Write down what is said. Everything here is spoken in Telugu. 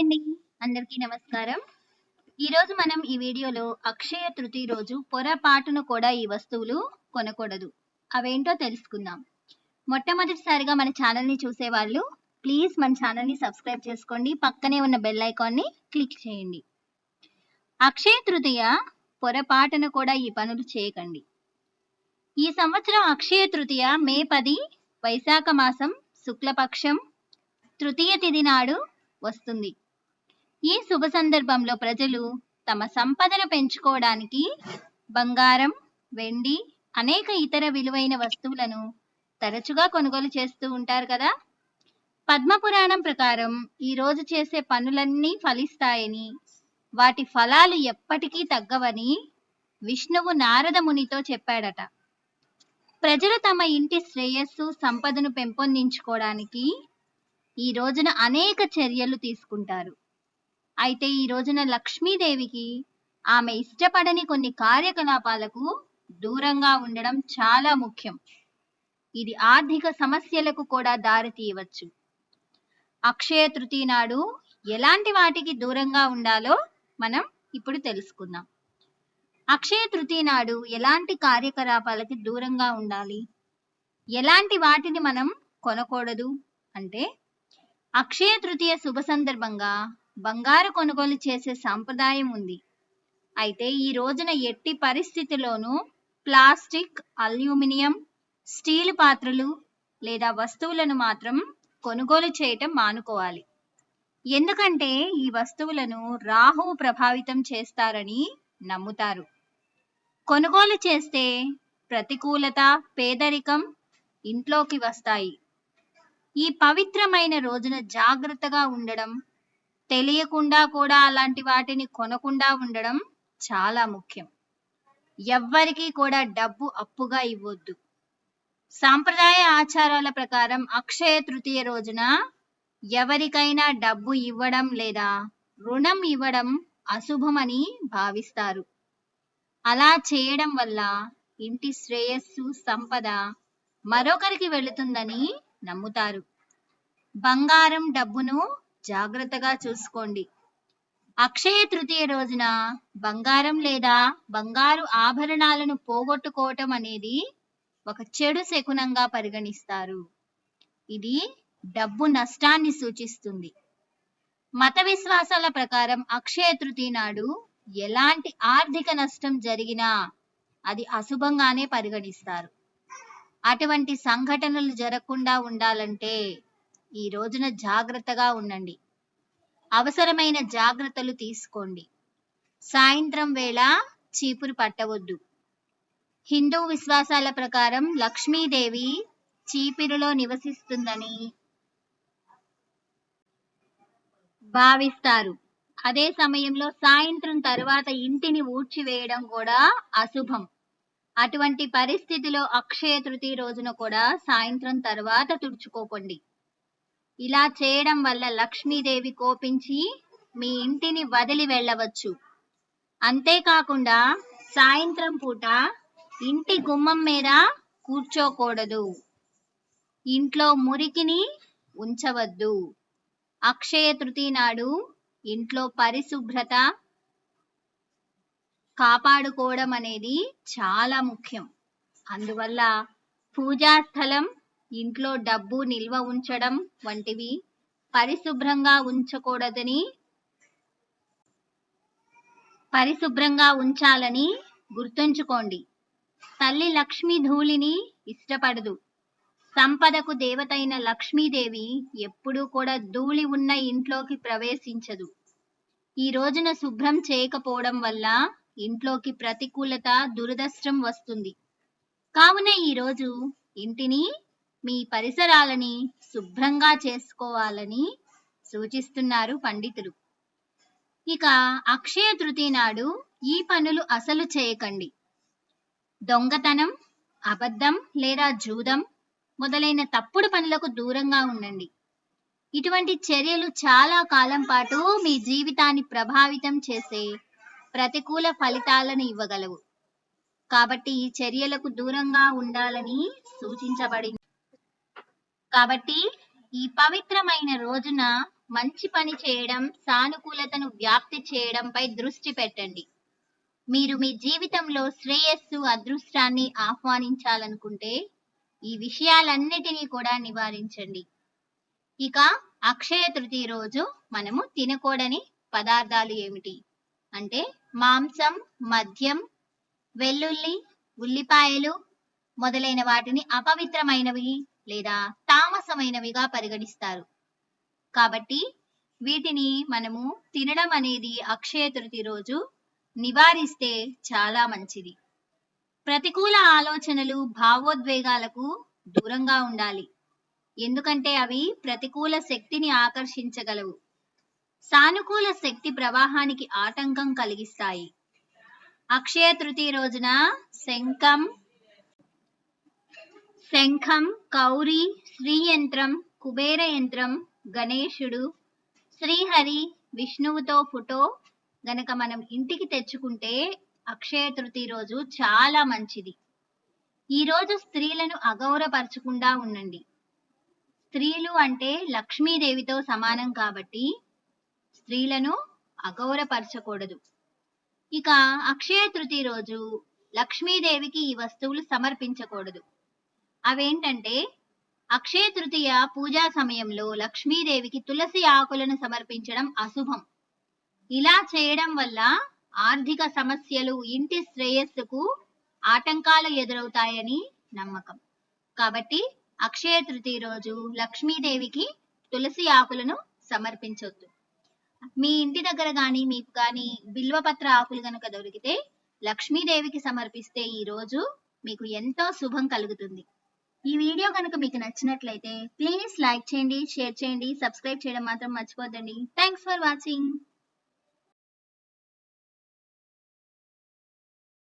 అండి. అందరికీ నమస్కారం. ఈరోజు మనం ఈ వీడియోలో అక్షయ తృతీయ రోజు పొరపాటున కూడా ఈ వస్తువులు కొనకూడదు. అవేంటో తెలుసుకుందాం. మొట్టమొదటిసారిగా మన ఛానల్ని చూసేవాళ్ళు ప్లీజ్ మన ఛానల్ని సబ్స్క్రైబ్ చేసుకోండి. పక్కనే ఉన్న బెల్ ఐకాన్ని క్లిక్ చేయండి. అక్షయ తృతీయ పొరపాటున కూడా ఈ పనులు చేయకండి. ఈ సంవత్సరం అక్షయ తృతీయ మే పది వైశాఖ మాసం శుక్లపక్షం తృతీయ తిథి నాడు వస్తుంది. ఈ శుభ సందర్భంలో ప్రజలు తమ సంపదను పెంచుకోవడానికి బంగారం వెండి అనేక ఇతర విలువైన వస్తువులను తరచుగా కొనుగోలు చేస్తూ ఉంటారు కదా. పద్మపురాణం ప్రకారం ఈ రోజు చేసే పనులన్నీ ఫలిస్తాయని వాటి ఫలాలు ఎప్పటికీ తగ్గవని విష్ణువు నారద మునితో చెప్పాడట. ప్రజలు తమ ఇంటి శ్రేయస్సు సంపదను పెంపొందించుకోవడానికి ఈ రోజున అనేక చర్యలు తీసుకుంటారు. అయితే ఈ రోజున లక్ష్మీదేవికి ఆమె ఇష్టపడని కొన్ని కార్యకలాపాలకు దూరంగా ఉండడం చాలా ముఖ్యం. ఇది ఆర్థిక సమస్యలకు కూడా దారి తీయవచ్చు. అక్షయ తృతీయ నాడు ఎలాంటి వాటికి దూరంగా ఉండాలో మనం ఇప్పుడు తెలుసుకుందాం. అక్షయ తృతీయ నాడు ఎలాంటి కార్యకలాపాలకి దూరంగా ఉండాలి? ఎలాంటి వాటిని మనం కొనకూడదు? అంటే అక్షయ తృతీయ శుభ సందర్భంగా బంగారు కొనుగోలు చేసే సాంప్రదాయం ఉంది. అయితే ఈ రోజున ఎట్టి పరిస్థితిలోనూ ప్లాస్టిక్ అల్యూమినియం స్టీల్ పాత్రలు లేదా వస్తువులను మాత్రం కొనుగోలు చేయటం మానుకోవాలి. ఎందుకంటే ఈ వస్తువులను రాహువు ప్రభావితం చేస్తారని నమ్ముతారు. కొనుగోలు చేస్తే ప్రతికూలత పేదరికం ఇంట్లోకి వస్తాయి. ఈ పవిత్రమైన రోజున జాగ్రత్తగా ఉండడం తెలియకుండా కూడా అలాంటి వాటిని కొనకుండా ఉండడం చాలా ముఖ్యం. ఎవ్వరికీ కూడా డబ్బు అప్పుగా ఇవ్వద్దు. సాంప్రదాయ ఆచారాల ప్రకారం అక్షయ తృతీయ రోజున ఎవరికైనా డబ్బు ఇవ్వడం లేదా రుణం ఇవ్వడం అశుభమని భావిస్తారు. అలా చేయడం వల్ల ఇంటి శ్రేయస్సు సంపద మరొకరికి వెళుతుందని నమ్ముతారు. బంగారం డబ్బును జాగ్రత్తగా చూసుకోండి. అక్షయ తృతీయ రోజున బంగారం లేదా బంగారు ఆభరణాలను పోగొట్టుకోవటం అనేది ఒక చెడు శకునంగా పరిగణిస్తారు. ఇది డబ్బు నష్టాన్ని సూచిస్తుంది. మత విశ్వాసాల ప్రకారం అక్షయ తృతీయ నాడు ఎలాంటి ఆర్థిక నష్టం జరిగినా అది అశుభంగానే పరిగణిస్తారు. అటువంటి సంఘటనలు జరగకుండా ఉండాలంటే ఈ రోజున జాగ్రత్తగా ఉండండి. అవసరమైన జాగ్రత్తలు తీసుకోండి. సాయంత్రం వేళ చీపురు పట్టవద్దు. హిందూ విశ్వాసాల ప్రకారం లక్ష్మీదేవి చీపిరిలో నివసిస్తుందని భావిస్తారు. అదే సమయంలో సాయంత్రం తరువాత ఇంటిని ఊడ్చివేయడం కూడా అశుభం. అటువంటి పరిస్థితిలో అక్షయ తృతీయ రోజున కూడా సాయంత్రం తర్వాత తుడుచుకోకండి. ఇలా చేయడం వల్ల లక్ష్మీదేవి కోపించి మీ ఇంటిని వదిలి వెళ్ళవచ్చు. అంతేకాకుండా సాయంత్రం పూట ఇంటి గుమ్మం మీద కూర్చోకూడదు. ఇంట్లో మురికిని ఉంచవద్దు. అక్షయ తృతీయ నాడు ఇంట్లో పరిశుభ్రత కాపాడుకోవడం అనేది చాలా ముఖ్యం. అందువల్ల పూజా స్థలం ఇంట్లో డబ్బు నిల్వ ఉంచడం వంటివి పరిశుభ్రంగా ఉంచకూడదని పరిశుభ్రంగా ఉంచాలని గుర్తుంచుకోండి. తల్లి లక్ష్మీ ధూళిని ఇష్టపడదు. సంపదకు దేవతైన లక్ష్మీదేవి ఎప్పుడూ కూడా ధూళి ఉన్న ఇంట్లోకి ప్రవేశించదు. ఈ రోజున శుభ్రం చేయకపోవడం వల్ల ఇంట్లోకి ప్రతికూలత దురదృష్టం వస్తుంది. కావున ఈరోజు ఇంటిని మీ పరిసరాలని శుభ్రంగా చేసుకోవాలని సూచిస్తున్నారు పండితులు. ఇక అక్షయ తృతీ నాడు ఈ పనులు అసలు చేయకండి. దొంగతనం అబద్ధం లేదా జూదం మొదలైన తప్పుడు పనులకు దూరంగా ఉండండి. ఇటువంటి చర్యలు చాలా కాలం పాటు మీ జీవితాన్ని ప్రభావితం చేసే ప్రతికూల ఫలితాలను ఇవ్వగలవు. కాబట్టి ఈ చర్యలకు దూరంగా ఉండాలని సూచించబడింది కాబట్టి ఈ పవిత్రమైన రోజున మంచి పని చేయడం సానుకూలతను వ్యాప్తి చేయడంపై దృష్టి పెట్టండి. మీరు మీ జీవితంలో శ్రేయస్సు అదృష్టాన్ని ఆహ్వానించాలనుకుంటే ఈ విషయాలన్నిటినీ కూడా నివారించండి. ఇక అక్షయ తృతీయ రోజు మనము తినకూడని పదార్థాలు ఏమిటి? అంటే మాంసం మద్యం వెల్లుల్లి ఉల్లిపాయలు మొదలైన వాటిని అపవిత్రమైనవి లేదా తామసమైనవిగా పరిగణిస్తారు. కాబట్టి వీటిని మనము తినడం అనేది అక్షయ తృతి రోజు నివారిస్తే చాలా మంచిది. ప్రతికూల ఆలోచనలు భావోద్వేగాలకు దూరంగా ఉండాలి. ఎందుకంటే అవి ప్రతికూల శక్తిని ఆకర్షించగలవు. సానుకూల శక్తి ప్రవాహానికి ఆటంకం కలిగిస్తాయి. అక్షయ తృతీయ రోజున శంఖం శంఖం కౌరి శ్రీయంత్రం కుబేర యంత్రం గణేశుడు శ్రీహరి విష్ణువుతో ఫోటో. గనక మనం ఇంటికి తెచ్చుకుంటే అక్షయ తృతీయ రోజు చాలా మంచిది. ఈ రోజు స్త్రీలను అగౌరపరచకుండా ఉండండి. స్త్రీలు అంటే లక్ష్మీదేవితో సమానం కాబట్టి స్త్రీలను అగౌరపరచకూడదు ఇక అక్షయ తృతీయ రోజు లక్ష్మీదేవికి ఈ వస్తువులు సమర్పించకూడదు. అవేంటంటే అక్షయ తృతీయ పూజా సమయంలో లక్ష్మీదేవికి తులసి ఆకులను సమర్పించడం అశుభం. ఇలా చేయడం వల్ల ఆర్థిక సమస్యలు ఇంటి శ్రేయస్సుకు ఆటంకాలు ఎదురవుతాయని నమ్మకం. కాబట్టి అక్షయ తృతీయ రోజు లక్ష్మీదేవికి తులసి ఆకులను సమర్పించవద్దు మీ ఇంటి దగ్గర కానీ మీకు కానీ బిల్వపత్ర ఆకులు కనుక దొరికితే లక్ష్మీదేవికి సమర్పిస్తే ఈ రోజు మీకు ఎంతో శుభం కలుగుతుంది. ఈ వీడియో కనుక మీకు నచ్చినట్లయితే ప్లీజ్ లైక్ చేయండి షేర్ చేయండి సబ్స్క్రైబ్ చేయడం మాత్రం మర్చిపోద్దండి. Thanks for watching